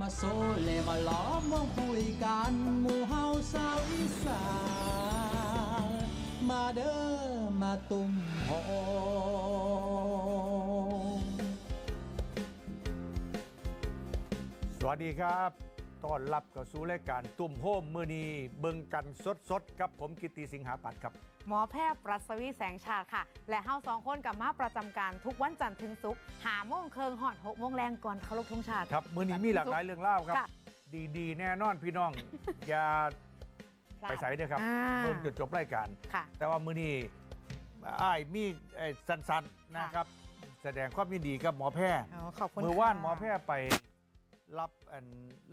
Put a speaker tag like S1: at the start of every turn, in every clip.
S1: มาโซเลมาล้อมวงคุยกันหมู่เฮาสาวอีสานมาเด้อมาตุ้มหอม
S2: สวัสดีครับ ต้อนรับเข้าสู่รายการตุ่มโฮมมือนีเบิงกันสดๆกับผมกิตติสิงหาปัตย์ครับ
S3: หมอแพทย์ปรัสวีแสงชาติค่ะ และเฮาสองคนกับมาประจำการทุกวันจันทร์ถึงศุกร์หาโมงเคิงหอดหกโมงแรงก่อนเคารพธงชาติ
S2: ครับมือนี้มีหลากหลายเรื่องเล่าครับ
S3: ค่ะ
S2: ดีๆ แน่นอนพี่น้อง อย่าไปใส่เด้อครับ
S3: อ่า
S2: เพิ่งจนจบรายการ
S3: ค่ะ
S2: แต่ว่ามือนี้อ้ายมีเอ่อสั้นๆนะครับ แสดงความยินดีกับหมอแพทย์
S3: อ๋อขอบคุณ
S2: มือว่าน
S3: ค่ะ
S2: หมอแพทย์ไป รับอัน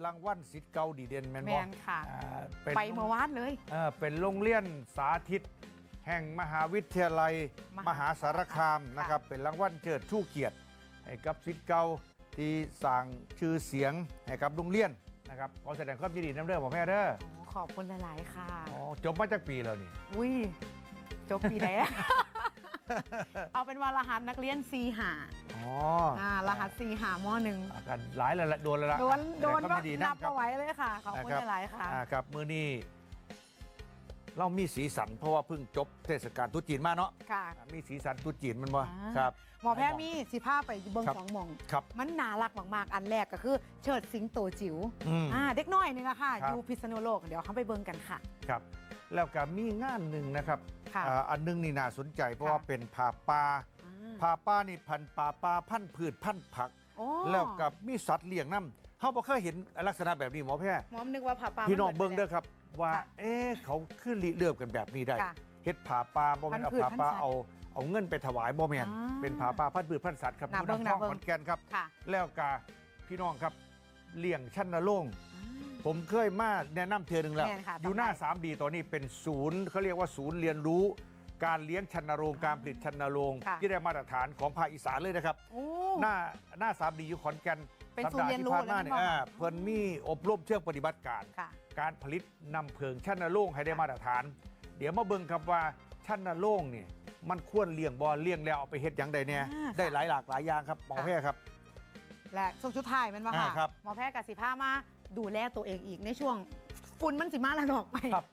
S2: รางวัลสิทธิ์เก่าดีเด่นแมน
S3: แม
S2: บอน
S3: ค่ะ
S2: เป็น
S3: ไปเมื่อวานเลย
S2: เอ่อเป็นโรงเรียนสาธิต แห่งมหาวิทยาลัย
S3: มหาม
S2: มหาสารคามนะครับ เป็นรางวัลเจิดชู้เกียรติให้กับสิทธิ์เก่าที่สร้างชื่อเสียงให้กับโรงเรียนนะครับขอแสดงความยินดีน้ำเรื่องหมอแพทย์เด้อ
S3: อ๋อขอบคุณหลาย ๆ ค่ะ
S2: อ๋อจบมาจากปีแล้วนี่
S3: อุ้ยจบปีไหนอะ เอาเป็นว่ารหัสนักเรียน C หา
S2: อ๋อ
S3: อ่ารหัส C หามหนึ่ง
S2: อ่ากันหลายแล้วละโดนแล้วละ
S3: โดนโดน
S2: แสง
S3: ก็
S2: ความยินดี
S3: นับ
S2: ครั
S3: เอาไว้เลยค่ะ ขอบคุณ
S2: นะครับ
S3: หลายๆค่ะ
S2: อ่าครับมือนี้เรามีสีสันเพราะว่าเพิ่งจบเทศกาลตรุษจีนมาเนาะ
S3: ค่ะ
S2: อ่ามีสีสันตรุษจีนมันบ่
S3: อ่า
S2: ครับ
S3: หมอแพทย์มีสิผ้าไปเบิ้ง
S2: ครับ
S3: ของหมอง
S2: ครับ
S3: มันน่ารักมากๆ อันแรกก็คือเชิดสิงโตจิ๋ว
S2: อืม
S3: อ่าเด็กน้อยนี่นะคะ
S2: ครับ
S3: อยู่พิษณุโลก เดี๋ยวเขาไปเบิ้งกันค่ะ
S2: ครับ แล้วก็มีงานหนึ่งนะครับ
S3: ค่ะ
S2: อ่าอันหนึงนี่น่าสนใจเพราะ
S3: ค่ะ
S2: ว่าเป็นผ่าป่า
S3: อ่า
S2: ผ่าป่านี่พันธุ์ป่าป่าพันธุ์พืชพันธุ์ผัก
S3: โอ้
S2: แล้วกับมีสัตว์เลี้ยงน้ำเขาบ่เคยเห็นลักษณะแบบนี้หมอแพทย์
S3: หมอมนึกว่าผ่าปลา
S2: พี่น้อง
S3: มั
S2: เบิ่งเด้อ
S3: หมื
S2: ครับ ว่า
S3: ค่ะ
S2: เอ๊ะเขาขึ้นริเริ่มกันแบบนี้ได้
S3: ค่ะ
S2: เฮ็ดผ่าป่าบ่แม่นเอา
S3: พันธุ์พืช
S2: ผ่าป่า
S3: พันธุ์สัตว์
S2: เอาเอาเงินไปถวายบ่แม่น
S3: อ่า
S2: เป็นผ่าป่าพันธุ์พืชพันธุ์สัตว์ครับ
S3: น่า
S2: อยู่
S3: เบิ่ง
S2: น้ำคลอง
S3: น่าเบิ่ง
S2: ขอนแก่นครับ
S3: ค่ะ
S2: แล้วก็พี่น้องครับเลี้ยงชั้นนรงค์ ผมเคยมาแนะนำเธอหนึ่งแล้ว
S3: แม่นค่ะ
S2: อยู่หน้า
S3: ต้องไป
S2: 3D ตัวนี้เป็นศูนย์เขาเรียกว่าศูนย์เรียนรู้ การเลี้ยงชันนโรงการผลิตชันนโรง
S3: ค่ะ
S2: ที่ได้มาตรฐานของภาคอีสานเลยนะครับ
S3: โอ้
S2: หน้าหน้า 3D อยู่ขอนแก่น
S3: เป็น
S2: สัป
S3: ศูนย์
S2: ดาห์
S3: เรียน
S2: ที่
S3: รู้
S2: ผ่านมาเนี่ย
S3: เลยนะ
S2: อ่า
S3: บอก
S2: เพิ่นมีอบรมเชิงปฏิบัติการ
S3: ค่ะ
S2: การผลิตนำเพลิงชันนโรงให้ได้มาตรฐาน เดี๋ยวมาเบิ่งครับว่าชันนโรงเนี่ยมันควรเลี้ยงบอเลี้ยงแล้วเอาไปเฮ็ดหยังใดเนี่ย
S3: อ่าค่ะ
S2: ได้หลายหลากหลายอย่างครับหมอ
S3: ค่ะ
S2: แพทย์ครับ
S3: และช่วงชุดท้ายแมันมาค่ะ
S2: อ่าครับ
S3: หมอแพทย์กับสิผ้ามา ดูแลตัวเองอีกในช่วงฝุ่นมันสิมาละดอกไป
S2: ครับ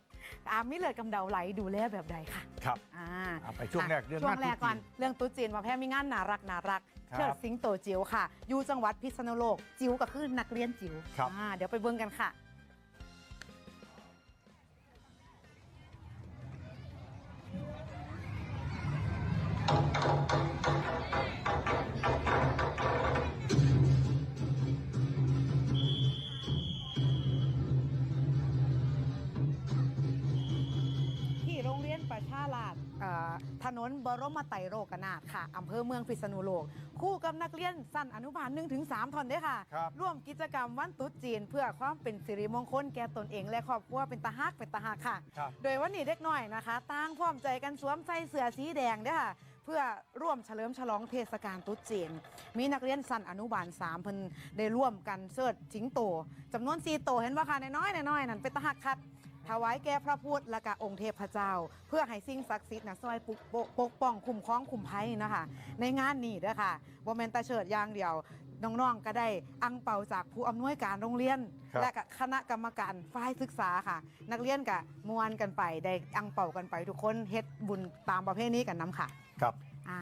S3: อาไม่เลือดกำเดาไหลดูแลแบบใดค่ะ
S2: ครับ
S3: อ่า
S2: อะไปช่วงแรกเรื่อง
S3: ช่ว
S2: งางน
S3: แรก
S2: ตุ๊
S3: ก่อน
S2: จีน
S3: เรื่องตุ๊จีนหมาแพทย์มีงานน่ารักน่ารัก
S2: ครับ
S3: เชิดสิงโตจิ๋วค่ะ อยู่จังหวัดพิษณุโลกจิ๋วก็คือนักเรียนจิ๋ว
S2: ครับ
S3: อ่าเดี๋ยวไปเบิ่งกันค่ะที่ ประชาราษฎร์เอ่อถนนบรมไตรโลกนาถค่ะอำเภอเมืองพิษณุโลก คู่กับนักเรียนสั้นอนุบาล1ถึง3ทอนเด้อค่ะ
S2: ครับ
S3: ร่วมกิจกรรมวันตรุษจีน เพื่อความเป็นสิริมงคลแก่ตนเองและครอบครัวเป็นตาฮักเป็นตาฮักค่ะ
S2: ครับ
S3: โดยวันนี้เด็กน้อยนะคะต่างพร้อมใจกันสวมใส่เสื้อสีแดงเด้อค่ะเพื่อร่วมเฉลิมฉลองเทศกาลตรุษจีน มีนักเรียนสั้นอนุบาล3เพิ่นได้ร่วมกันเสิร์ชสิงโตจำนวน4โตวเห็นว่าค่ะน้อยๆน้อยๆนั่นเป็นตาฮักคัด ถวายแก่พระพุทธและกะองค์เทพเจ้า เพื่อให้สิ่งศักดิ์สิทธิ์นะซอยปกปกปกป้องคุ้มครองคุ้มภัยนะคะ ในงานนี้เด้อค่ะบ่แม่นแตาเฉิดอย่างเดียวน้องๆก็ได้อังเปาจากผู้อำนวยการโรงเรียน
S2: ครับ
S3: และก็คณะกรรมการฝ่ายศึกษาค่ะ นักเรียนก็มวนกันไปได้อังเปากันไปทุกคนเฮ็ดบุญตามประเพณีกันนํค่ะ
S2: ครับ
S3: อ่า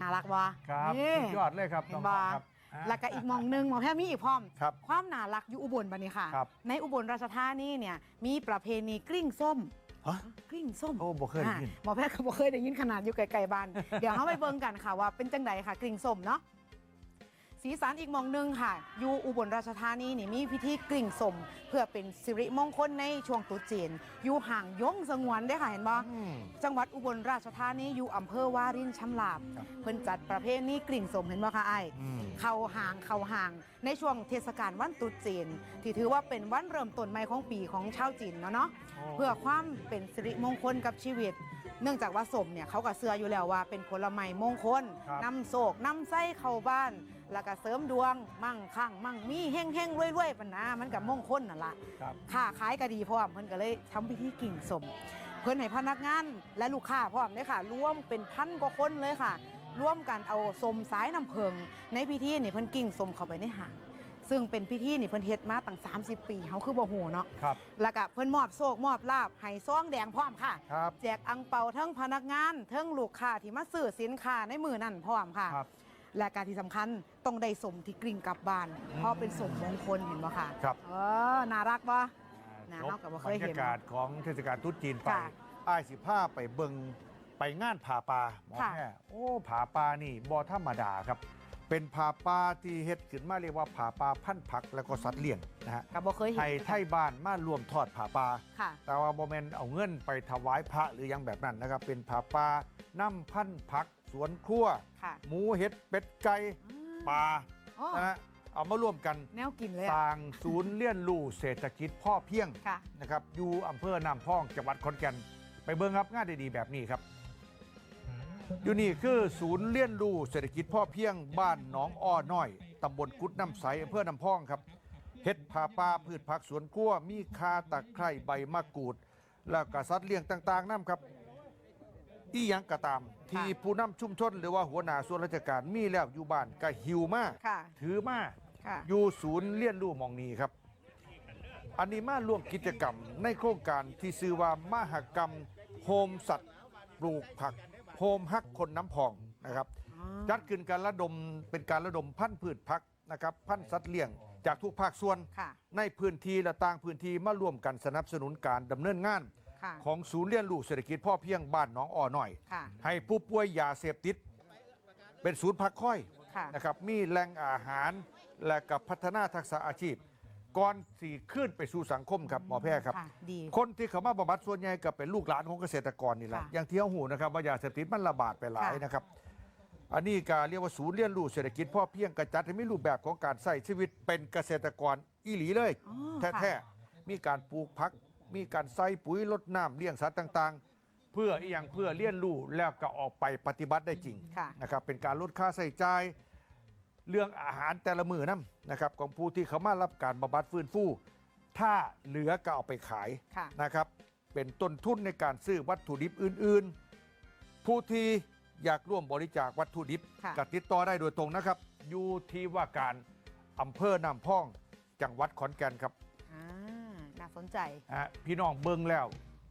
S3: น่ารักวะ
S2: ครับ
S3: นี่
S2: สุดยอดเลยครับ
S3: เห็น
S2: น้
S3: บ่
S2: องๆครับอ่า
S3: แล้วก็อีกหมองหนึงหมอแพทย์มีอีกพร้อม
S2: ครับ
S3: ความน่ารักอยู่อุบลบัดนี้ค่ะ
S2: ครับ
S3: ในอุบลราชธานีเนี่ยมีประเพณีกลิ้งส้ม
S2: ฮะ
S3: กลิ้งส้ม
S2: โอ้บ่เคยได้ยิน
S3: อ่าหมอแพทย์ก็บ่เคยได้ยินขนาดอยู่ไกลๆบ้าน เดี๋ยวเขาไปเบิ่งกันค่ะว่าเป็นจังใดค่ะกลิ้งส้มเนาะ สีสันอีกหมองหนึงค่ะ อยู่อุบลราชธานีนี่มีพิธีกลิ้งส้มเพื่อเป็นสิริมงคลในช่วงตรุษจีน อยู่ห่างยงสงวนได้อค่ะเห็นบ่
S2: อืม
S3: จังหวัดอุบลราชธานีอยู่อำเภอวารินชำลาบ
S2: ครับ
S3: เพิ่นจัดประเพณีกลิ่งสมเห็นบ่คะไอ้าย
S2: อืม
S3: เข้าห่างเข้าห่าง ในช่วงเทศกาลวันตรุษจีน ที่ถือว่าเป็นวันเริ่มต้นใหม่ของปีของชาวจีนเนาะเนาะเพื่อความเป็นสิริมงคลกับชีวิตเนื่องจากว่าสมเนี่ยเขาก็เชื่ออยู่แล้วว่าเป็นผลไม้มงคล
S2: ครับ
S3: นำโศกนำไส้เข้าบ้าน แล้วก็เสริมดวงมั่งคั่งมั่งมีเฮงเฮงรวยรวยๆปันนะมันกับมงคลนั่นล่ะ
S2: ครับ
S3: ค้าขายก็ดีพร้อมเพิ่นก็เลยทำพิธีกิ่งสม เพิ่นให้พนักงานและลูกค้าพร้อมเลยค่ะร่วมเป็นพันกว่าคนเลยค่ะ ร่วมกันเอาสมสายน้ำเพิง ในพิธีนี่เพิ่นกิ่งสมเข้าไปในหางซึ่งเป็นพิธีนี่เพิ่นเฮ็ดมาตั้ง 30 ปีเฮาคือบ่ฮู้เนาะ
S2: ครับ
S3: แล้วก็เพิ่นมอบโชคมอบลาบให้ซองแดงพร้อมค่ะ
S2: ครับ
S3: แจกอังเปาทั้งพนักงานทั้งลูกค้าที่มาซื้อสินค้าในมือนั่นพร้อมค่ะ
S2: ครับ
S3: และการที่สำคัญต้องได้สมที่กลิ่งกลับบ้าน เพราะเป็นสมมงคลเห็นบ่ค่ะ
S2: ครับ
S3: เออน่ารักปะน่า
S2: จ
S3: เฮาก็บ่เคยเห็น
S2: บรรยากาศของเทศกาลตรุษจีนไป
S3: ค่ะ
S2: อ้ายสิผ้าไปเบิงไปงานผาปลาหมอ
S3: ค่ะ
S2: แพทย์โอ้ผาปลานี่บอธรรมดาครับ เป็นผาปลาที่เฮ็ดขึ้นมาเรียกว่าผาปลาพันธุ์ผักแล้วก็สัตว์เลี้ยงนะฮะ
S3: ก็บ่เคยเห็น
S2: ให้ไทยบ้านมารวมทอดผาปลา
S3: ค่ะ
S2: แต่ว่าโมเมนเอาเงินไปถวายพระหรือยังแบบนั้นนะครับ เป็นผาปลาน้ำพันธุ์ผัก สวนครัว
S3: ค่ะ
S2: หมูเห็ดเป็ดไก่ปลา
S3: อ๋อ
S2: นะฮะเอามาร่วมกัน
S3: แนวกินเลย
S2: ส
S3: อะ
S2: ร้างศูนย์เลี้ยนลู่เศรษฐกิจพ่อเพียง
S3: ค่ะ
S2: นะครับอยู่อำเภอน้ำพองจังหวัดขอนแก่นไปเบิ่งครับงานดีๆแบบนี้ครับ อยู่นี่คือศูนย์เลี้ยนรู้เศรษฐกิจพ่อเพียงบ้านหนองอ้อน้อยตำบลกุดน้ำใสอำเภอน้ำพองครับเฮ็ดผาปลาพืชผักสวนครัวมีคาตะไคร้ใบมะกรูด แล้วก็สัตว์เลี้ยงต่างๆน้ำครับ อีหยังก็ตาม ที่ผู้นำชุมชนหรือว่าหัวหน้าส่วนราชการมีแล้วอยู่บ้านก็หิวมา
S3: ค่ะ
S2: ถือมา
S3: ค่ะ
S2: อยู่ศูนย์เลี้ยนรู้หมองนี้ครับ อันนี้มาร่วมกิจกรรมในโครงการที่ชื่อว่ามหกรรมโฮมสัตว์ปลูกผักโฮมฮักคนน้ำพองนะครับ
S3: อ๋อ
S2: จัดขึ้นการระดมเป็นการระดมพันธุ์พืชผักนะครับพันธุ์สัตว์เลี้ยงจากทุกภาคส่วน
S3: ค่ะ
S2: ในพื้นที่และต่างพื้นที่มาร่วมกันสนับสนุนการดำเนินงาน
S3: ค่ะ
S2: ของศูนย์เรียนรู้เศรษฐกิจพ่อเพียงบ้านหน้องอ่อหน่อย
S3: ค่ะ
S2: ให้ผู้ป่วยยาเสพติด เป็นศูนย์พักค่อย
S3: ค่ะ
S2: นะครับมีแหล่งอาหารและกับพัฒนาทักษะอาชีพ ก่อนสี่ขึ้นไปสู่สังคมครับหมอแพทย์ครับ
S3: ค่ะดี
S2: คนที่เขามาบำบัดส่วนใหญ่ก็เป็นลูกหลานของเกษตรกรนี่แหละ
S3: ค่ะ
S2: อย่างที่เขาหูนะครับว่ายาเสพติดมันระบาดไปหลาย
S3: ค่ะ
S2: นะครับ อันนี้ก็เรียกว่าศูนย์เรียนรู้เศรษฐกิจพ่อเพียงกระจัดให้มีรูปแบบของการใช้ชีวิตเป็นเกษตรกรอีหลีเลย
S3: อ๋อ
S2: แท้ๆมีการปลูกผัก มีการใส่ปุ๋ยลดน้ำเลี้ยงสัตว์ต่างๆ เพื่ออีหยังเพื่อเลี้ยนรู้แล้วก็ออกไปปฏิบัติได้จริง
S3: ค่ะ
S2: นะครับเป็นการลดค่าใช้จ่าย เรื่องอาหารแต่ละมือนั่นนะครับของผู้ที่เขามารับการบำบัดฟื้นฟู ถ้าเหลือก็เอาไปขาย
S3: ค่ะ
S2: นะครับเป็นต้นทุนในการซื้อวัตถุดิบอื่น ๆ ผู้ที่อยากร่วมบริจาควัตถุดิบ
S3: ค่ะ
S2: ก็ติดต่อได้โดยตรงนะครับ อยู่ที่ว่าการอำเภอน้ำพองจังหวัดขอนแก่นครับ
S3: อ่าน่า สนใจ
S2: อะพี่น้องเบิงแล้ว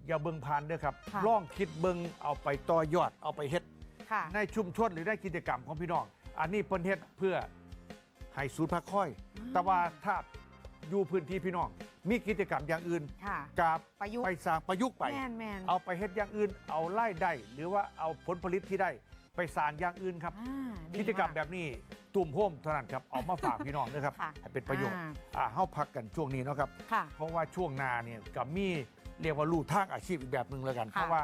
S2: อย่าเบิงผ่านเด้อครับ
S3: ค่ะ
S2: ลองคิดเบิงเอาไปต่อยอดเอาไปเฮ็ด
S3: ค่ะ
S2: ในชุมชนหรือในกิจกรรมของพี่น้อง อันนี้เพิ่นเฮ็ดเพื่อให้ศูนย์พักค่อยแต่ว่าถ้าอยู่พื้นที่พี่น้อง มีกิจกรรมอย่างอื่น
S3: ค่ะ
S2: กับ
S3: ประยุกต์
S2: ไปสร้างประยุกต์ไป
S3: แมนแมน
S2: เอาไปเฮ็ดอย่างอื่น เอาไล่ได้ หรือว่าเอาผลผลิตที่ได้ ไปสร้างอย่างอื่นครับ
S3: อ่าดี
S2: กิจกรรมาแบบนี้ตุ่มโฮมเท่านั้นครับเอามาฝากพี่น้องนะครับ
S3: ค่ะ
S2: ให้เป็นประโยชน์
S3: อ่า
S2: อ่าเฮาพักกันช่วงนี้เนาะครับ
S3: ค่ะ
S2: เพราะว่าช่วงหนาเนี่ยกับมีเรียกว่าลู่ทางอาชีพอีกแบบหนึ่งแล้วกัน
S3: ค่ะ
S2: เพราะว่า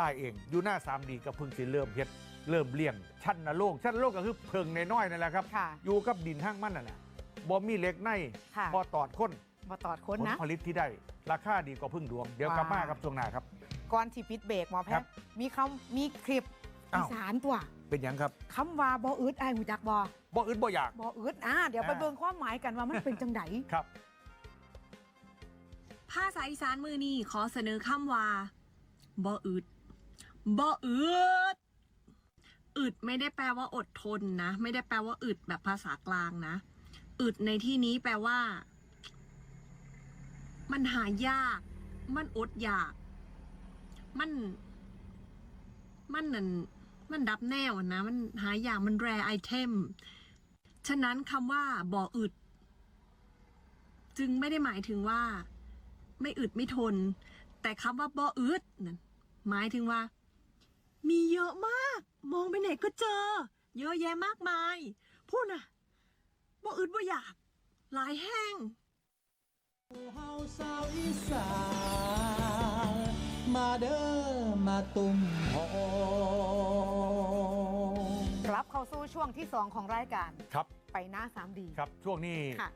S2: อ้ายเองอยู่หน้าสามดีก็เพิ่งจะเริ่มเฮ็ดเริ่มเลี้ยงชั้นนโลกชั้นนโลกก็คือเพิงในน้อยๆนั่นแหละครับ
S3: ค่ะ
S2: อยู่กับดินห้างมันนั่นแหละบ่มีเหล็กใน
S3: ค่ะ
S2: บ่ตอดค้น
S3: มาตอด
S2: ผ
S3: ค้น
S2: ล
S3: นะ
S2: ผลิตที่ได้ ราคาดีกว่าพึ่งดวง เดี๋ยวกลับมาครับช่วงหน้าครับ
S3: ก่อนที่ปิดเบรกหมอแพ
S2: ครั
S3: ท
S2: บ
S3: ย์มีคำมีคลิป
S2: อ้า
S3: อี
S2: ว
S3: สานตัว
S2: เป็นหยังครับ
S3: คำว่าบ่อึดไอ้ายหูจักบ่
S2: บ่อึดบ่อยาก
S3: บ่อึดอ่าเดี๋ยวไป
S2: อ่า
S3: เบิ่งความหมายกันว่ามันเป็นจังได
S2: ครับ
S4: ภาษาอีสานมือนี้ขอเสนอคำว่าบ่อึดบ่อึดอึดไม่ได้แปลว่าอดทนนะ ไม่ได้แปลว่าอึดแบบภาษากลางนะ อึดในที่นี้แปลว่า มันหายาก มันอดอยาก มัน มันนั่น มันดับแนวนะ มันหายากมันแรไอเทม ฉะนั้นคำว่าบ่ออึด จึงไม่ได้หมายถึงว่า ไม่อึดไม่ทน แต่คำว่าบ่ออึดนั่นหมายถึงว่า มีเยอะมาก มองไปไหนก็เจอ เยอะแยะมากมาย พูดนะบ่ออึดบ่อยาก หลายแห้ง
S1: เฮาสาวอีสานมาเด้อมาตุ่มโฮม
S3: เข้าสู่ช่วงที่ 2 ของรายการ
S2: ครับ
S3: ไปหน้า 3D
S2: ครับช่วงนี้
S3: ค่ะ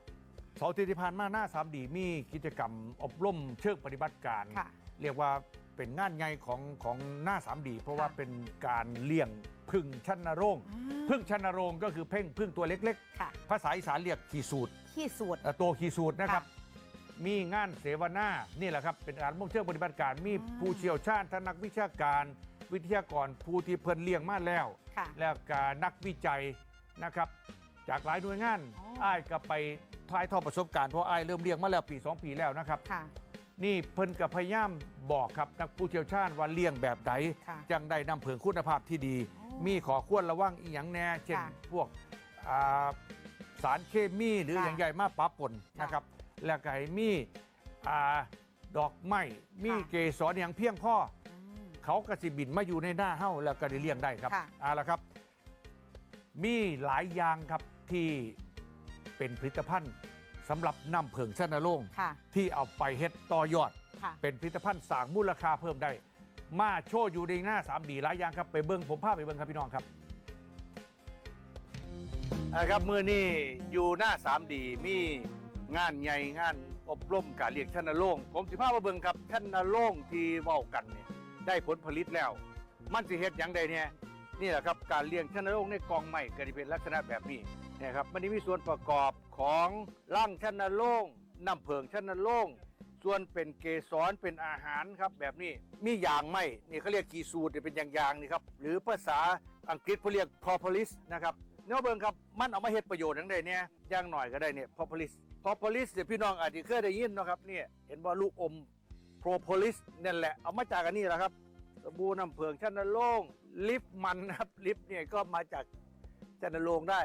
S2: เสาร์อาทิตย์ที่ผ่านมาหน้าสามดีมีกิจกรรมอบรมเชิงปฏิบัติการ
S3: ค่ะ
S2: เรียกว่าเป็นงานใหญ่ของของหน้าสามดีเพราะว่า
S3: ค่ะ
S2: เป็นการเลี้ยงพึ่งชันนโรง
S3: อ่า
S2: พึ่งชันนโรงก็คือเพ่งพึ่งตัวเล็ก
S3: ค่ะ
S2: ๆ ภาษาอีสานเรียกขีสูตร
S3: ขี้สูตร
S2: เอ่อตัวขีสูตรนะครับ
S3: ค่ะ
S2: มีงานเสวนา นี่แหละครับ เป็นการมุ่งเชิงปฏิบัติการ มี
S3: อ่า
S2: ผู้เชี่ยวชาญทั้งนักวิชาการ วิทยากรผู้ที่เพิ่นเลี้ยงมาแล้ว
S3: ค่ะ
S2: แล้วก็นักวิจัยนะครับ จากหลายหน่วยงาน
S3: อ๋อ
S2: อ้ายก็ไปทายทอดประสบการณ์เพราะอ้ายเริ่มเลี้ยงมาแล้วปี2ปีแล้วนะครับ
S3: ค่ะ
S2: นี่เพิ่นกับพยายามบอกครับนักผู้เชี่ยวชาญว่าเลี้ยงแบบใด
S3: ค่ะ
S2: จังได้นำเผิงคุณภาพที่ดี
S3: อ๋อ
S2: มีขอควรระวังอีหยังแน่ เช่น
S3: ค่ะ
S2: พวกอ่าสารเคมีหรือ
S3: ค่ะ
S2: อย่างใหญ่มาปะปน
S3: ค่ะ
S2: นะครับ แล้วก็ให้มีอ่าดอกไม้มี
S3: ค่ะ
S2: เกสรอย่างเพียงพอ
S3: อืม
S2: เขากระสิบินมาอยู่ในหน้าเฮ้าแล้วก็ได้เลี้ยงได้ครับ
S3: ค่ะ
S2: เอาละครับ มีหลายอย่างครับที่เป็นผลิตภัณฑ์สำหรับนำเผิงชนโรง
S3: ค่ะ
S2: ที่เอาไปเฮ็ดต่อยอด
S3: ค่ะ
S2: เป็นผลิตภัณฑ์สร้างมูลค่าเพิ่มได้ มาโชว์อยู่ในหน้า 3D หลายอย่างครับ ไปเบิ้งผมพาไปเบิ้งครับพี่น้องครับครับมือนี่อยู่หน้า 3D มีงานใหญ่งานอบรมการเลี้ยงชันนโรงผมสิพามาเบิ้งครับชันนโรงที่เว้ากันเนี่ย ได้ผลผลิตแล้ว มันสิเฮ็ดอย่างใดเนี่ยนี่แหละครับการเลี้ยงชันนโรงในกองไม้ก็จะเป็นลักษณะแบบนี้เนี่ยครับมันจะมีส่วนประกอบของร่างชันนโรงน้ำเพิงชันนโรงส่วนเป็นเกสรเป็นอาหารครับแบบนี้มีอย่างไหมนี่เขาเรียกกีสูตรเป็นอย่างๆนี่ครับหรือภาษาอังกฤษเขาเรียก propolis นะครับเนื้อเบิงครับมันเอามาเฮ็ดประโยชน์อย่างใดเนี่ยอย่างหน่อยก็ได้เนี่ย propolis propolis เนี่ยวพี่น้องอาจจะเคยได้ยินนะครับเนี่ยเห็นว่าลูกอม propolis นั่นแหละเอามาจากอันนี้แหละครับสบู่น้ำเพิงชันนโรงลิฟมันนะครับลิฟเนี่ยก็มาจากชันนโรงได้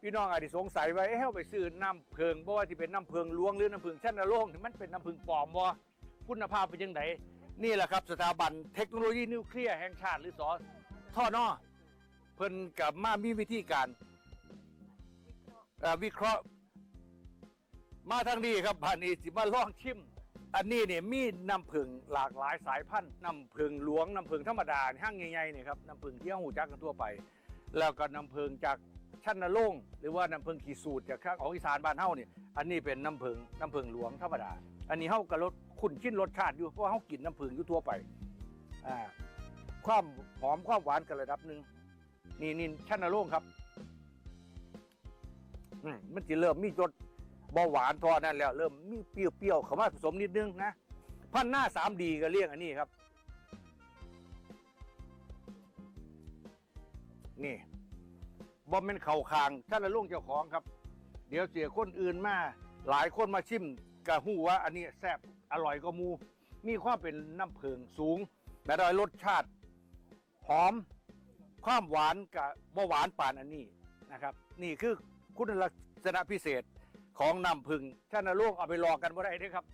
S2: พี่น้องอาจจะสงสัยว่าเอ๊ะเอาไปซื้อน้ำเพิงเพราะว่าที่เป็นน้ำเพิงหลวงหรือน้ำเพิงชั้นนโรงมันเป็นน้ำเพิงปลอมบ่คุณภาพเป็นยังไงนี่แหละครับสถาบันเทคโนโลยีนิวเคลียร์แห่งชาติหรือสอท่อนอเพิ่นกับมามีวิธีการวิเคราะห์ มาทางนี้ครับผ่านนี้สิมาลองชิม อันนี้เนี่ยมีน้ำผึ้งหลากหลายสายพันธุ์น้ำผึ้งหลวงน้ำผึ้งธรรมดาห้างใหญ่ๆเนี่ยครับน้ำผึ้งที่เราหูจักกันทั่วไป แล้วก็น้ำผึ้งจากชั้นนรงหรือว่าน้ำผึ้งขีสูตรจากข้างของอีสานบ้านเฮาเนี่ยอันนี้เป็นน้ำผึ้งน้ำผึ้งหลวงธรรมดา อันนี้เฮาก็รสคุ้นชิ้นรสชาติอยู่เพราะเฮากินน้ำผึ้งอยู่ทั่วไปอ่าความหอมความหวานกันระดับหนึ่งนี่นี่ชั้นนรงครับอืมมันจะเริ่มมีรส เบาหวานทอนั่นแล้ว เริ่มมีเปรี้ยวๆเข้ามาผสมนิดนึงนะพันหน้าสามดีก็เรียกอันนี้ครับ นี่บอมเป็นเข่าคางท่านละลุงเจ้าของครับ เดี๋ยวเสียคนอื่นมา หลายคนมาชิมกะหูว่า อันนี้แซ่บอร่อยก็มู มีความเป็นน้ำเพิงสูง แต่โดยรสชาติ หอม ความหวานกับบ่หวานป่านอันนี้นะครับ นี่คือคุณลักษณะพิเศษ ของน้ำผึ้งท่านละลุงเอาไปลองกันบ่ได้เด้อครับ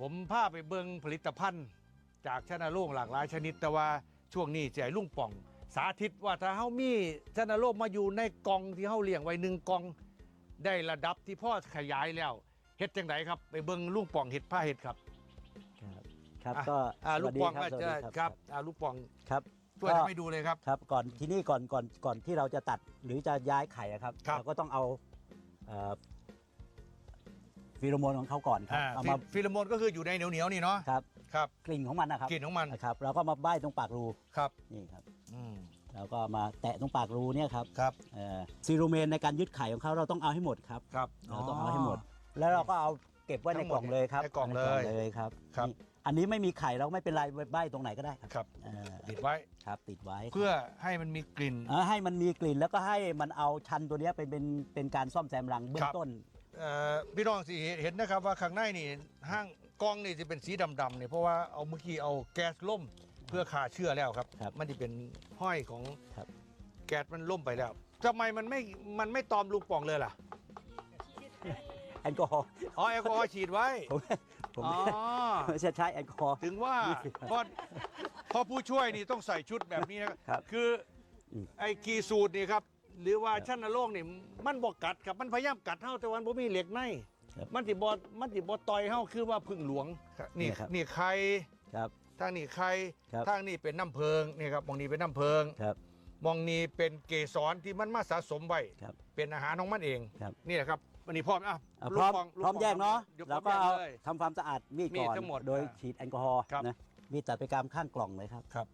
S2: ผมพาไปเบิงผลิตภัณฑ์ จากชนะโลกหลากหลายชนิด แต่ว่าช่วงนี้จะให้ลุงป่อง สาธิตว่าถ้าเฮามีชนะโลกมาอยู่ในกล่องที่เฮาเลี้ยงไว้หนึ่งกล่องได้ระดับที่พ่อขยายแล้วเฮ็ดจังไดครับ ไปเบิ่งลุงป่องเฮ็ดผ้าเฮ็ดครับ
S5: ครับครับ
S2: อะ
S5: ก็
S2: อ่า
S5: ส
S2: ลุ
S5: วั
S2: ง
S5: สดี
S2: ป่อง
S5: ครับ
S2: อาจ
S5: สวัส
S2: จะ
S5: ดี
S2: ครับอ่าลุงป่อง
S5: ครับ
S2: ช่วย
S5: ก็
S2: ทำให้ดูเลยครับ
S5: ครับก่อนที่นี่ก่อนก่อนก่อนที่เราจะตัดหรือจะย้ายไข่อะครับ
S2: ครับ
S5: เราก็ต้องเอาเอ่อ ฟีโรโมนของเขาก่อนครับ
S2: อ่า
S5: เอา
S2: ฟิ
S5: มา
S2: ฟิลโมนก็คืออยู่ในเหนียวเหนียวๆนี่เนาะ
S5: ครับ
S2: ครับ
S5: กลิ่นของมันนะครับ
S2: กลิ่นของมัน
S5: นะครับเราก็มาบ้ายตรงปากรู
S2: ครับ
S5: นี่ครับ
S2: อืม
S5: แล้วก็มาแตะตรงปากรูเนี่ยครับ
S2: ครับ
S5: เอ่อซีโรเมนในการยึดไข่ของเขาเราต้องเอาให้หมดครับ
S2: ครับ
S5: เราต้องเอาให้หมด แล้วเราก็เอาเก็บไว้ในกล่องเลยครับ
S2: ในกล่องเลย
S5: เลยครับ
S2: ครับ
S5: นี่อันนี้ไม่มีไข่เราไม่เป็นไรใบตรงไหนก็ได้ครับ
S2: ครับ
S5: เอ่อ
S2: ติดไว้
S5: ครับติดไว้
S2: เพื่อให้มันมีกลิ่น
S5: เอ่อให้มันมีกลิ่นแล้วก็ให้มันเอาชันตัวเนี้ยเป็นเป็นเป็นการซ่อมแซมรังเบื้อ
S2: ครั
S5: ง
S2: บ
S5: ต้น
S2: เอ่อพี่น้องสิเห็นนะครับว่าข้างในนี่ห้างกล้องนี่จะเป็นสีดำๆเนี่ยเพราะว่าเอาเมื่อกี้เอาแก๊สล่มเพื่อฆ่าเชื้อแล้วครับ
S5: ครับ
S2: มันจะเป็นห้อยของ
S5: ครับ
S2: แก๊สมันล่มไปแล้วทำไมมันไม่มันไม่ตอมลูกป่องเลยล่ะ
S5: แอลกอฮอล์
S2: อ๋อแอลกอฮอล์ฉีดไว้
S5: ผมผม
S2: อ๋อ
S5: ไม่ใช่ใช้แอลกอฮอล์
S2: ถึงว่า
S5: นี่สิ
S2: พอพอผู้ช่วยนี่ต้องใส่ชุดแบบนี้นะครับคืออ
S5: ม
S2: ไอ้กีสูตรนี่ครับ หรือว่าชั้นนโลกนี่มันบอกกัดครับมันพยายามกัดเท่าแต่วันบ่มีเหล็กใน
S5: ครับ
S2: มันติบอมันติบอต่อยเฮาคือว่าพึ่งหลวงนี่
S5: เนี่ยครับ
S2: นี่ไข่
S5: ครับ
S2: ทางนี้ไข่
S5: ครับ
S2: ทางนี้เป็นน้ำเพิงนี่ครับมองนี้เป็นน้ำเพิง
S5: ครับ
S2: มองนี้เป็นเกสรที่มันมาสะสมไว้
S5: ครับ
S2: เป็นอาหารของมันเอง
S5: ครับ
S2: นี่แหละครับวันนี้พร้อมอะ
S5: อะ
S2: ลู
S5: พร้อม
S2: ปงลู
S5: พร้อม
S2: ปง
S5: แยกเนาะ
S2: ดี๋ยว
S5: แล้ว
S2: พร้
S5: ก็
S2: อม
S5: เอา
S2: แยเลย
S5: ทำความสะอาดมีด
S2: มีด
S5: ก่อน
S2: ทั้งหมด
S5: โดย
S2: อ่า
S5: ฉีดแอลกอฮอล์
S2: ครับ
S5: นะมีดตัดไปกลามข้างกล่องเลยครับ
S2: ครับ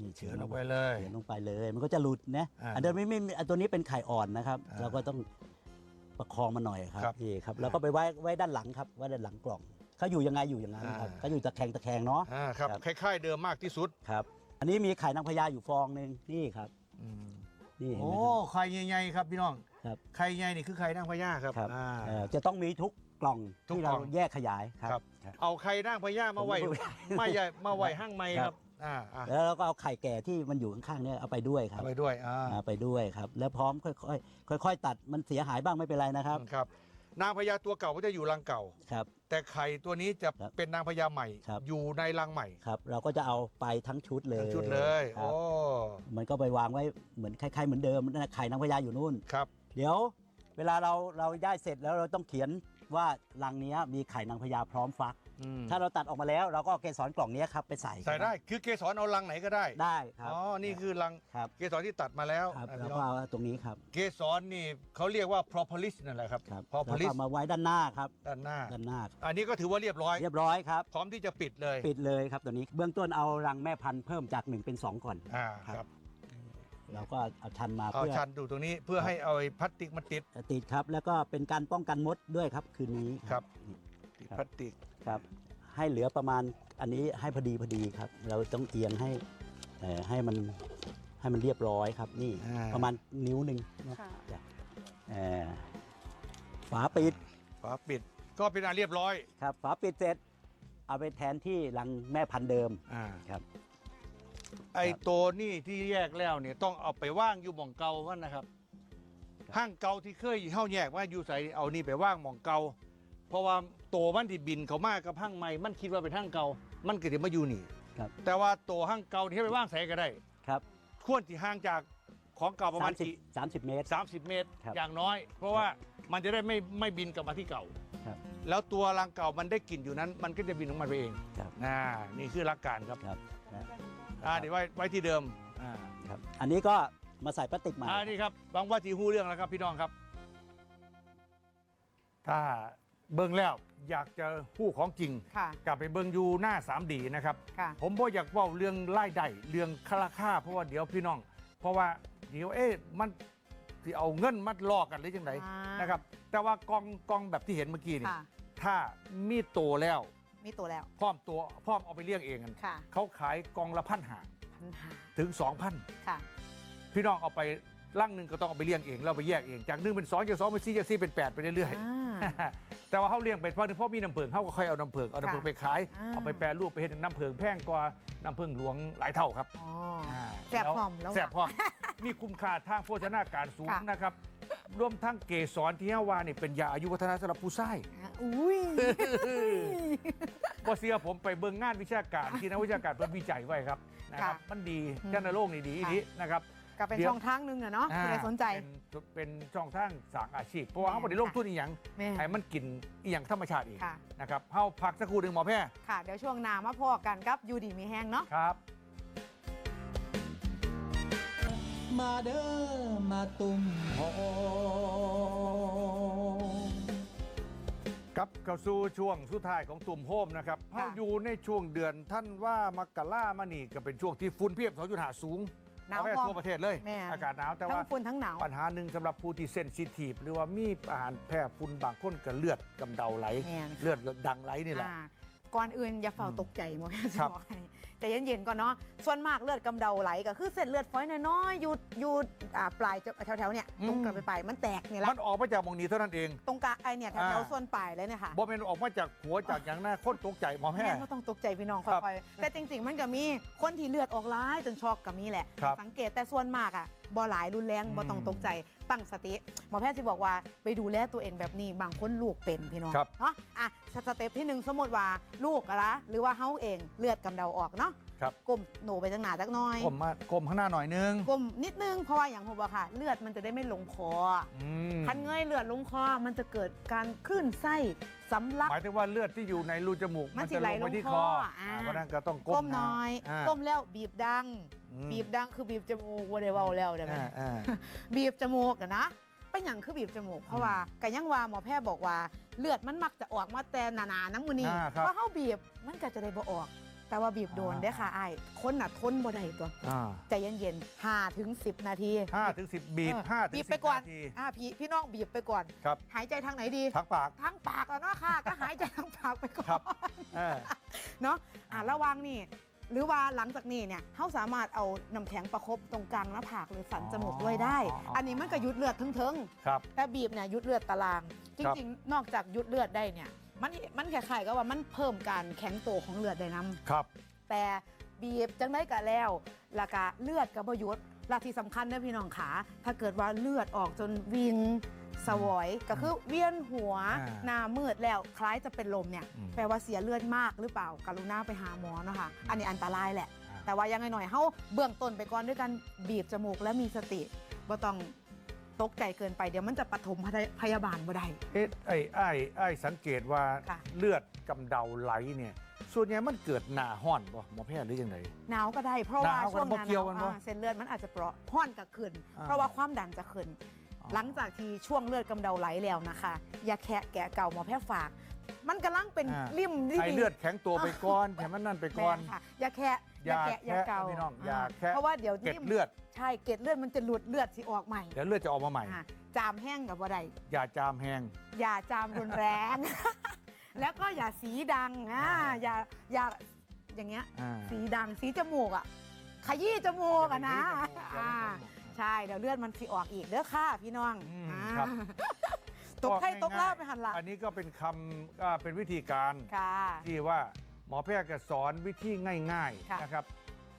S5: นี่
S2: เฉือนลงไปเลย
S5: เฉือนลงไปเลย มันก็จะหลุดนะ
S2: อ่า
S5: อันเดิมไม่ไม่อันตัวนี้เป็นไข่อ่อนนะครับ
S2: อ่า
S5: เราก็ต้องประคองมันหน่อยครับ
S2: ครับ
S5: นี่ครับแล้วก็ไปไว้ไว้ด้านหลังครับไว้ด้านหลังกล่องเขาอยู่ยังไงอยู่อย่างนั้นครับ
S2: อ่า
S5: เขาอยู่ตะแคงตะแคงเนาะ
S2: อ่าครับ
S5: ครับ
S2: คล้าย ๆ เดิมมากที่สุด
S5: ครับ อันนี้มีไข่นางพญาอยู่ฟองหนึ่งนี่ครับ
S2: อืม
S5: นี่เห็น
S2: โอ้
S5: ไหมครับ
S2: ไข่ใหญ่ๆครับพี่น้อง
S5: ครับ
S2: ไข่ใหญ่นี่คือไข่นางพญาครับ
S5: ครับ
S2: อ่า
S5: เอ่อจะต้องมีทุกกล่อง
S2: ทุก
S5: ที่
S2: กล่
S5: เรา
S2: อง
S5: แยกขยายครับ
S2: ครับ
S5: ครับ
S2: เอาไข่นางพญามาไว้
S5: ผมก็
S2: ไม่ใหญ่มาไว้ห้างไม้ค
S5: ครั
S2: รับบ อ่าอ่า
S5: แล้วเราก็เอาไข่แก่ที่มันอยู่ข้างๆเนี่ยเอาไปด้วยครับ
S2: เอาไปด้วยอ่า
S5: เอาไปด้วยครับ แล้วพร้อมค่อยๆค่อยๆ ตัดมันเสียหายบ้างไม่เป็นไรนะครับ
S2: ครับ นางพญาตัวเก่าก็จะอยู่รังเก่า
S5: ครับ
S2: แต่ไข่ตัวนี้จะ
S5: ครับ
S2: เป็นนางพญาใหม่
S5: ครับ
S2: อยู่ในรังใหม่
S5: ครับ เราก็จะเอาไปทั้งชุดเลย
S2: ทั้งชุดเลย
S5: ครั
S2: โอ้
S5: บมันก็ไปวางไว้เหมือนคล้ายๆเหมือนเดิมนั่นนะไข่นางพญาอยู่นู่น
S2: ครับ
S5: เดี๋ยวเวลาเราเราได้เสร็จแล้วเราต้องเขียนว่ารังเนี้ยมีไข่นางพญาพร้อมฟัก
S2: อืม
S5: ถ้าเราตัดออกมาแล้วเราก็เอาเกสรกล่องเนี้ยครับไปใส่
S2: ใส่ได้คือเกสรเอารังไหนก็ได้
S5: ได้ครับ
S2: อ๋อนี่คือรัง
S5: ครับ
S2: เกสรที่ตัดมาแล้ว
S5: ครับ
S2: อะ
S5: แล้ว
S2: พี่
S5: ก็
S2: น้อง
S5: เอาตรงนี้ครับ
S2: เกสรนี่เขาเรียกว่า propolis นั่นแหละครับ
S5: ครับแล้ว
S2: propolis
S5: ก็เอามาไว้ด้านหน้าครับ
S2: ด้านหน้า
S5: ด้านหน้า
S2: อันนี้ก็ถือว่าเรียบร้อย
S5: เรียบร้อยครับ
S2: พร้อมที่จะปิดเลย
S5: ปิดเลยครับตัวนี้เบื้องต้นเอารังแม่พันธุ์เพิ่มจาก 1 เป็น 2 ก่อน
S2: อ่า
S5: ครับ
S2: ครับ
S5: เราก็เอาชันมา
S2: เอา
S5: เพื่อ
S2: ชันดูตรงนี้เพื่อให้เอาไอ้พลาสติกมาติด
S5: ติดครับ แล้วก็เป็นการป้องกันมดด้วยครับคืนนี้
S2: ครับ
S5: นี่
S2: ติด
S5: ครับ
S2: พลาสติก
S5: ครับให้เหลือประมาณอันนี้ให้พอดีพอดีครับ เราต้องเอียงให้เอ่อให้มันให้มันเรียบร้อยครับ นี่
S2: อ่า
S5: ประมาณนิ้วหนึ่งนะ
S3: ค่ะ
S5: จ้ะเอ่อฝาปิด
S2: ฝาปิดก็เป็นอันเรียบร้อย
S5: ครับ ฝาปิดเสร็จ เอาไปแทนที่รังแม่พันธุ์เดิม
S2: อ่า
S5: ครับ
S2: ไอ้ตัวนี่ที่แยกแล้วเนี่ยต้องเอาไปว่างอยู่หม่องเก่ามันนะครับห้างเก่าที่เคยเข้าแยกว่าอยู่ใส่เอานี่ไปว่างหม่องเก่า เพราะว่าตัวมันที่บินเขามากกับห้างใหม่ มันคิดว่าเป็นห้างเก่า มันก็จะมาอยู่นี่
S5: ครับ
S2: แต่ว่าตัวห้างเก่าที่ไปว่างใส่ก็ได้
S5: ครับ
S2: ควรที่ห่างจากของเก่าประมาณกี่
S5: 30 30เมตร
S2: 30เมตร
S5: ครับ
S2: อย่างน้อย เพราะว่ามันจะได้ไม่ไม่บินกลับมาที่เก่า
S5: ครับ
S2: แล้วตัวรังเก่ามันได้กลิ่นอยู่นั้น มันก็จะบินของมันไปเอง
S5: ครับ
S2: อ่านี่คือหลักการครับ
S5: ครับนะ
S2: อ่าเดี๋ยวไว้ไว้ที่เดิมอ่า
S5: ครับ อันนี้ก็มาใส่พลาสติกใหม่
S2: อ่านี่ครับบางว่าที่หูเรื่องแล้วครับพี่น้องครับ ถ้า เบิ่งแล้วอยากจะหู้ของจริง
S3: ค่ะ
S2: กลับไปเบิ่งอยู่หน้า 3D นะครับ
S3: ค่ะ
S2: ผมบ่อยากเว่าเรื่องไล่ได้เรื่องคาราค่าเพราะว่าเดี๋ยวพี่น้อง เพราะว่าเดี๋ยวเอ๊ะมันที่เอาเงินมัดลอกกันหรือยังไง
S3: อ่าน
S2: นะครับ แต่ว่ากองกองแบบที่เห็นเมื่อกี้นี่
S3: ค่ะ
S2: ถ้ามีโตแล้ว
S3: มีตัวแล้ว
S2: พร้อมตัวพร้อมเอาไปเลี้ยงเองกัน
S3: ค่ะ
S2: เขาขายกองละพันหา
S3: พันหา
S2: ถึงสองพัน
S3: ค่ะ
S2: พี่น้องเอาไป ร่างหนึ่งก็ต้องเอาไปเลี้ยงเองแล้วเอาไปแยกเองจากหนึ่งเป็นสองจากสองเป็นสี่จากสี่เป็นแปดไปเรื่อย
S3: อ่า
S2: ๆแต่ว่าเขาเลี้ยงเป็นเพราะเพราะมีน้ำเพิงเขาก็ค่อยเอาน้ำเพิงเอาน้ำเพิง
S3: ค่ะ
S2: ไปขาย
S3: อ่า
S2: เอาไปแปรรูปไปเห็นน้ำเพิงแพงกว่าน้ำเพิงหลวงหลายเท่าครับ
S3: อ๋อ
S2: อ่า
S3: แสบพร้อมแล้ว
S2: แสบพร้อมมีคุ้มค่าทางโภชนาการสูง
S3: ค่ะ
S2: นะครับรวมทั้งเกสรที่เฮาวานี่เป็นยาอายุวัฒนะสำหรับผู้ใช้
S3: อะอุ้ย
S2: บ่เสียผมไปเบิ่งงานวิชาการที่นักวิชาการเพิ่นวิจัยไว้ครับนะครับ
S3: ค่ะ
S2: มันดี
S3: อืม
S2: ชันโลกนี่ดีอี
S3: ค่ะ
S2: นี้นะครับ
S3: ก็เป็น
S2: เดี๋ยว
S3: ช่องทางหนึ่งอะเนาะ
S2: อ่า
S3: ใครสนใจ
S2: เป็นเป็นช่องทางสร้างอาชีพ เพราะว่า
S3: แม่
S2: เขาบ่ได้ลงทุนอีหยัง
S3: แม่
S2: ให้มันกินอีหยังธรรมชาติอีก
S3: ค่ะ
S2: นะครับเฮาพักสักครู่หนึ่งหมอแพทย์
S3: ค่ะ เดี๋ยวช่วงหน้ามาพอกันครับยูดีมีแห้งเนาะ
S2: ครับ
S1: มาเด้อมาตุ่มโฮม
S2: ครับเข้าสู่ช่วงสุดท้ายของตุ่มโฮมนะครับ
S3: ค่ะ
S2: เฮาอยู่ในช่วงเดือนท่านว่ามกรามานี่ก็เป็นช่วงที่ฝุ่นเพียบ2.5 สูง
S3: หนาว
S2: เอแม่
S3: พร้อม
S2: ทั่วประเทศเลย
S3: แม่
S2: อากาศหนาวแต่
S3: ทั้
S2: ว่า
S3: งฝุ่นทั้งหนาว
S2: ปัญหาหนึ่งสำหรับผู้ที่เซนซิทีฟหรือว่ามีอาหารแพ้ฝุ่นบางคนก็เลือดกำเดาไหล
S3: แม่น
S2: เลือดดังไหลนี่แหละ
S3: อ่า ก่อนอื่นอย่าเฝ้า
S2: อืม
S3: ตกใจหมอแค่จะ
S2: ครับ
S3: บอกให้แต่เย็นๆก่อนเนาะส่วนมากเลือดกำเดาไหลก็คือเส้นเลือดฝอยน้อยๆอยู่อยู่อ่าปลายจะแถวๆเนี่ยตรงกลับไปปลายมันแตกเนี่ยละ
S2: มันออกมาจากหมองนี้เท่านั้นเอง
S3: ตรงกลางไอเนี่ยแถว
S2: อ่า
S3: ๆส่วนปลายเลยเนี่ยค่ะ
S2: บ่เป็นออกมาจากหัวจากอย่างหน้าคนตกใจหมอแพ
S3: แม่
S2: ทย์
S3: ก็ต้องตกใจพี่น้อง
S2: ครับ
S3: ค่อยๆแต่จริงๆมันก็มีคนที่เลือดออกร้ายจนช็อกก็มีแหละ
S2: ครับ
S3: สังเกตแต่ส่วนมากอะ บ่หลายรุนแรง
S2: อืม
S3: บ่ต้องตกใจตั้งสติหมอแพทย์จะบอกว่าไปดูแลตัวเองแบบนี้บางคนลูกเป็นพี่น้อง
S2: ครับ
S3: เนาะอะสเต็ปที่หนึ่งสมมติว่าลูกอะละหรือว่าเฮาเองเลือดกำเดาออกเนาะ
S2: ครับ
S3: ก้มหนูไปทางหน้าจักหน้อย
S2: กลมมากลมข้างหน้าหน่อยนึง
S3: ก้มนิดนึงเพราะว่าอย่างผมบอกค่ะ เลือดมันจะได้ไม่ลงคอ
S2: อืม
S3: คันเงยเลือดลงคอ มันจะเกิดการคลื่นไส้ สำลัก
S2: หมายถึงว่าเลือดที่อยู่ในรูจมูก
S3: มั
S2: มันน
S3: สิ
S2: จะ
S3: ไหล
S2: ลงไปที่
S3: ลง
S2: ค
S3: ค
S2: อ
S3: ออ่า
S2: อ่าเพราะฉะนั้นก็ต้อง
S3: ก้
S2: ก้
S3: ม
S2: ม
S3: น้อยา ก้มแล้วบีบดัง
S2: อืม
S3: บีบดังคือบีบจมูกว่าได้เว้าแล้วได้ไหม
S2: อ่าอ่า
S3: บีบจมูกอะนะเป็นอย่างคือบีบจมูกเพราะว่ากันยังว่าหมอแพทย์บอกว่า เลือดมันมักจะออกมาแต่หนาๆน้ำมือนี่
S2: อ่าครับ
S3: เพราะเขาบีบมันก็จะได้บ่ออก แต่ว่าบีบโดน
S2: อ่า
S3: ได้อค่ะไอ้ายคนน่ะทนบ่ได้ตัว
S2: อ่า
S3: ใจเย็นๆห้าถึงสิบนาที
S2: ห้าถึงสิบบีบ
S3: เออ
S2: ห้าถึง
S3: บี
S2: สิ
S3: บบไปก่อน
S2: นาที
S3: อ่าพี่พี่น้องบีบไปก่อน
S2: ครับ
S3: หายใจทางไหนดี
S2: ทักปาก
S3: ทางปากแล้วเนาะค่ะ ก็หายใจทางปากไปก่อน
S2: ครับเออ
S3: เนาะอ่าระวังนี่ หรือว่าหลังจากนี้เนี่ยเขาสามารถเอาน้ำแข็งประคบตรงกลางหน้าผากหรือสันจมูกด้วยได้
S2: อ๋ออ๋ออั
S3: อันนี้มันก็ยุดเลือดทึง
S2: ครับ
S3: ๆแต่บีบเนี่ยยุดเลือดตาราง จ
S2: ครับ
S3: ริงๆ นอกจากยุดเลือดได้เนี่ย มันมันคล้ายๆกับว่ามันเพิ่มการแข็งตัวของเลือดได้นํ
S2: ครับ
S3: แต่บีบจังได้กะแล้วแล้วก็เลือดกับบหยุดและที่สำคัญนะพี่น้องขาถ้าเกิดว่าเลือดออกจนวิงสวอยก็คือเวียนหัว
S2: อ่า
S3: หน้ามืดแล้วคล้ายจะเป็นลมเนี่ย
S2: อืม
S3: แปลว่าเสียเลือดมากหรือเปล่า กรุณาไปหาหมอเนาะคะอันนี้อันตรายแหละ
S2: อ่า
S3: แต่ว่ายังไงหน่อยเฮาเบื้องต้นไปก่อนด้วยกันบีบจมูกและมีสติบ่ต้อง ตกใจเกินไปเดี๋ยวมันจะปฐมพยาบาลบ่ได้
S2: เอ๊ะไอ้ไอ้ไอ้สังเกตว่า
S3: ค่ะ
S2: เลือดกำเดาไหลเนี่ย ส่วนใหญ่มันเกิดหนาห้อนบ่หมอแพทย์หรือยังไง
S3: หนาวก็ได้ เพราะว่า
S2: หนาวก็
S3: ช่วงห
S2: บ่
S3: น้าห
S2: เกี่ย
S3: นาวว
S2: กันบ่
S3: อ่าเส้นเลือดมันอาจจะเปราะห้อนกับขึ้น
S2: อ่า
S3: เพราะว่าความดันจะขึ้นหลังจากที่ช่วงเลือดกำเดาไหลแล้วนะคะอย่าแคะแกะเก่าหมอแพทย์ฝาก มันกำลังเป็น
S2: อ่า
S3: ริมที่
S2: ไอ้เลือดแข็งตัวไปก่อนแต่มันนั่นไปก่อน
S3: แม่ค่ะอย่าแคะอย่าแกะอย่
S2: อา
S3: ย่า
S2: แคะ
S3: เกา
S2: พี่น้องอย่าแคะ
S3: เพราะว่าเดี๋ยว
S2: เกล็ด
S3: นิ่ม
S2: เลือด
S3: ใช่เกล็ดเลือดมันจะหลุดเลือดที่ออกใหม่
S2: เดี๋ยวเลือดจะออกมาใหม่
S3: อ่าจามแห้งกับบ่ได้
S2: อย่าจามแหง
S3: อย่าจามรุนแรง แล้วก็อย่าสีดังอ่า
S2: อ่า
S3: อย่าอย่าอย่างเงี้ย
S2: อ่า
S3: สีดังสีจมูกอะขยี้จมูกอะนะ
S2: อย่า
S3: อ่า
S2: ไปจมูก
S3: ใช่เดี๋ยวเลือดมันสิออกอีกเด้อค่ะพี่น้อง
S2: อืม
S3: อ่า
S2: ครับ
S3: ตกไข่ตกลาบ
S2: ง่ยๆ
S3: ไปหันหละ
S2: อันนี้ก็เป็นคำก็เป็นวิธีการ
S3: ค่ะ
S2: ที่ว่าหมอแพทย์จะสอนวิธีง่าย
S3: ค่ะ
S2: ๆนะครับ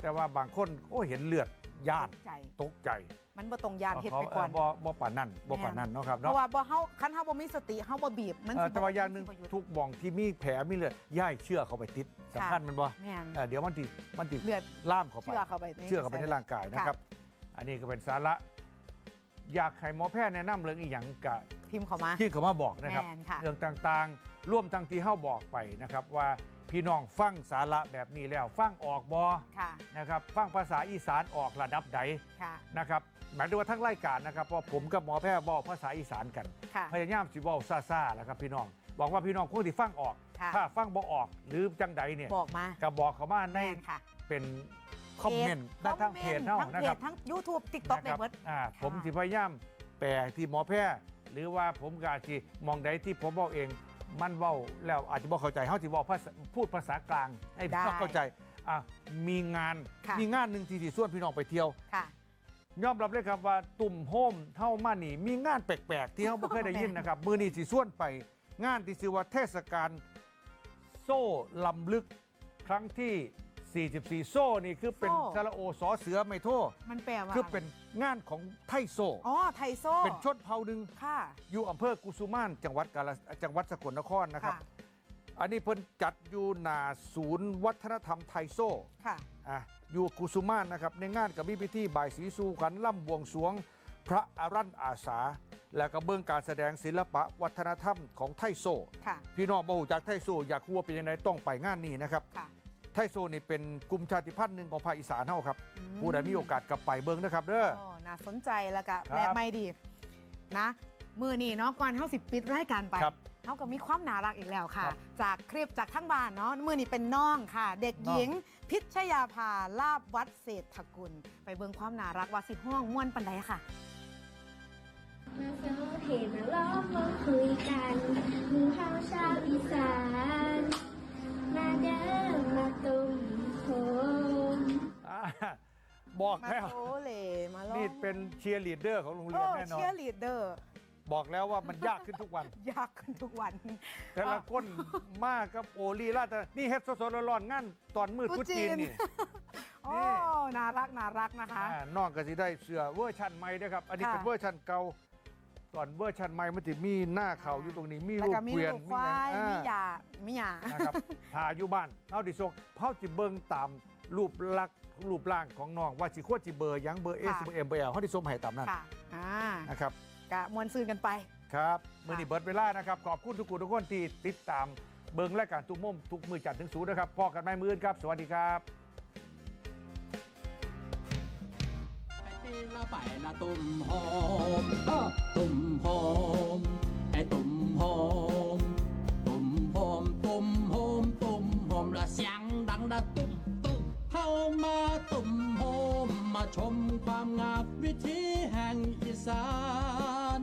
S2: แต่ว่าบางคนโอ้เห็นเลือดย่าน
S3: ตกใจ
S2: ตกใจ
S3: มันบ่ตรงยานเฮ็ด
S2: เขา
S3: ไปก่อน
S2: เบ่บ่ป่านนั่นบ่ป่านนั่นเนาะครับ
S3: เพ
S2: เนาะ
S3: ราะว่าบ่เฮาคันเฮาบ่มีสติเฮาบ่บีบ มัน
S2: เอ่อ
S3: สิ
S2: แต่ว่าอย่างหนึ่ง
S3: มัสิบ่หยุด
S2: ทุกบ่องที่มีแผลมีเลือดย่ายเชื่อเข้าไปติด
S3: ค่ะ
S2: สำคัญมันบ่
S3: แม่น
S2: เอ่อเดี๋ยวมันติมันติ
S3: เลือด
S2: ล่ามเข้าไป
S3: เชื่อเข้าไป
S2: เชื่อเข้าไปในร่างกายนะครับ อันนี้ก็เป็นสาระ อยากให้หมอแพทย์แนะนำเรื่องอีหยังกะ
S3: พิมพ์เข้ามา
S2: ที่เขามาบอกนะครับ
S3: แม่นค่ะ
S2: เรื่องต่างๆ ร่วมทั้งที่เฮาบอกไปนะครับ ว่าพี่น้องฟังสาระแบบนี้แล้ว ฟังออกบอ
S3: ค่ะ
S2: นะครับ ฟังภาษาอีสานออกระดับใด
S3: ค่ะ
S2: นะครับหมายถึงว่าทั้งรายการนะครับเพราะผมกับหมอแพทย์บอกภาษาอีสานกัน
S3: ค่ะ
S2: พยายามสิบอกซาซาๆแหละครับพี่น้องบอกว่าพี่น้องคงที่ฟังออก
S3: ค่ะ
S2: ถ้าฟังบ่ออกหรือจังใดเนี่ย
S3: บอกมา
S2: ก็บอกเขามาใน
S3: แม่นค่ะ
S2: เป็น คอมเมนต์ด้านทางเพจเนาะ
S3: ทั้ง
S2: นะ
S3: เพ
S2: ครั
S3: จ
S2: บ
S3: ทั้ง YouTube TikTok ได้
S2: นะครับ
S3: เบิด
S2: อ่า
S3: ค่ะ
S2: ผมสิพยายามแปลที่หมอแพทย์หรือว่าผมก็อาจสิมองใดที่ผมบอกเอง มันเว้าแล้วอาจจะบอกเข้าใจเฮาสิบอกภาษาพูดภาษากลางให้พี่น้องเข้าใจอะมีงาน
S3: ค่ะ
S2: มีงานหนึ่งที่สิส่วนพี่น้องไปเที่ยว
S3: ค่ะ
S2: ยอมรับเลยครับว่าตุ่มโฮมเท่ามานี่ มีงานแปลก ๆ ที่เขาไม่เคยได้ยินนะครับ มือนี้สิส่วนไป งานที่ชื่อว่าเทศกาลโซ่ลำลึกครั้งที่ 44 โซ่นี่คือเป็น
S3: โซ่
S2: สระโอสอเสือไม่โทษ
S3: มันแปลว่า
S2: คือเป็นงานของไทโซ่
S3: อ๋อไทโซ่
S2: เป็นชนเผ่าหนึ่ง
S3: ค่ะ
S2: อยู่อำเภอกุสุมานจังหวัดกาฬจังหวัดสกลนครนะครับ
S3: ค่ะ
S2: อันนี้เพิ่นจัดอยู่หนาศูนย์วัฒนธรรมไทโซ่
S3: ค่ะ
S2: อะอยู่กุสุมานนะครับ ในงานกับมีพิธีบ่ายสีสู่ขันล่ำบวงสรวง พระอารันอาสา และก็เบื้องการแสดงศิลปะวัฒนธรรมของไทโซ
S3: ค่ะ
S2: พี่น้องบ่หูจากไทโซอยากรู้ว่าเป็นยังไงต้องไปงานนี้นะครับ
S3: ค่ะ
S2: ไทโซนี่เป็นกลุ่มชาติพันธุ์หนึ่งของภาคอีสานเฮาครับ
S3: อืม
S2: ผู้ใดมีโอกาสกลับไปเบิ่งนะครับเด้อ
S3: โอ้น่าสนใจแล้วก็
S2: ครับ
S3: แปลกไม่ดีนะมือนี่เนาะก่อนเฮาสิปิดรายการไป
S2: ครับ
S3: เฮาก็มีความน่ารักอีกแล้วค่ะ
S2: ครับ
S3: จากคลิปจากทั้งบ้านเนาะมือนี่เป็นน้องค่ะ เด็กหญิง พิชยาภาลาบวัดเศรษฐกุล ไปเบิ่งความน่ารักว่าสิห้องม่วนปันใดค่ะ
S6: มาเซลเทมาล้อมวงคุยกันหมู่เฮาชาวอีสาน มาเด้อมาตุ่มโฮม
S2: อ่าบอก
S3: มา
S2: แล้ว
S3: โอเลมาลอง
S2: นี่เป็นเชียร์ลีดเดอร์ของโรงเรี
S3: โอ้
S2: ยนแน่นอน
S3: เชียร์ลีดเดอร์
S2: บอกแล้วว่ามันยากขึ้นทุกวัน
S3: ยากขึ้นทุกวัน
S2: แต่ละคนมากครับโอลีลาดแต่นี่เฮ็ดสดๆร้อนๆงั้นตอนมืด
S3: ตุ๊
S2: กุ
S3: ดจี
S2: จีน
S3: น
S2: นี่
S3: โอ้ น่ารักน่ารักนะคะ
S2: อ่าน้องก็สิได้เสื้อเวอร์ชันใหม่นะครับ อันนี้
S3: ค่ะ
S2: เป็นเวอร์ชันเก่า ก่อนเวอร์ชันใหม่มันจะมีหน้าเขาอยู่ตรงนี้มี
S3: แล้ว
S2: รูป
S3: ก็มี
S2: เกวียน
S3: ลูกควาย
S2: ห
S3: มี
S2: ง
S3: หยามีหยา
S2: อ่านะครับถ้าอยู่บ้านเฮาดิส่งเฮาจิเบิ่งตามรูปลักษณ์รูปร่างของน้องว่าสิควรสิเบอร์หยังเบอร์เอส
S3: ค่ะ
S2: เบอร์เอ็มเบอร์เอลเฮาดิส่งให้ตามนั้น
S3: ค่ะอ่า
S2: นะครับ
S3: กะมวนซื่นกันไป
S2: ครับมื้อนี้เบิดเวลานะครับ ขอบคุณทุกคนทุกคนที่ติดตามเบิ่งรายการทุกมุมทุกมือจันทร์ถึงศูนย์นะครับพอกันใหม่มื้ออื่นครับ สวัสดีครับ
S1: ละไปละตุ่มหอมตุ่มหอมไอ้ตุ่มหอมตุ่มหอมตุ่มหอมตุ่มหอมละเสียงดังละตุ่มตุ่มเข้ามาตุ่มหอมมาชมความงามวิถีแห่งอีสาน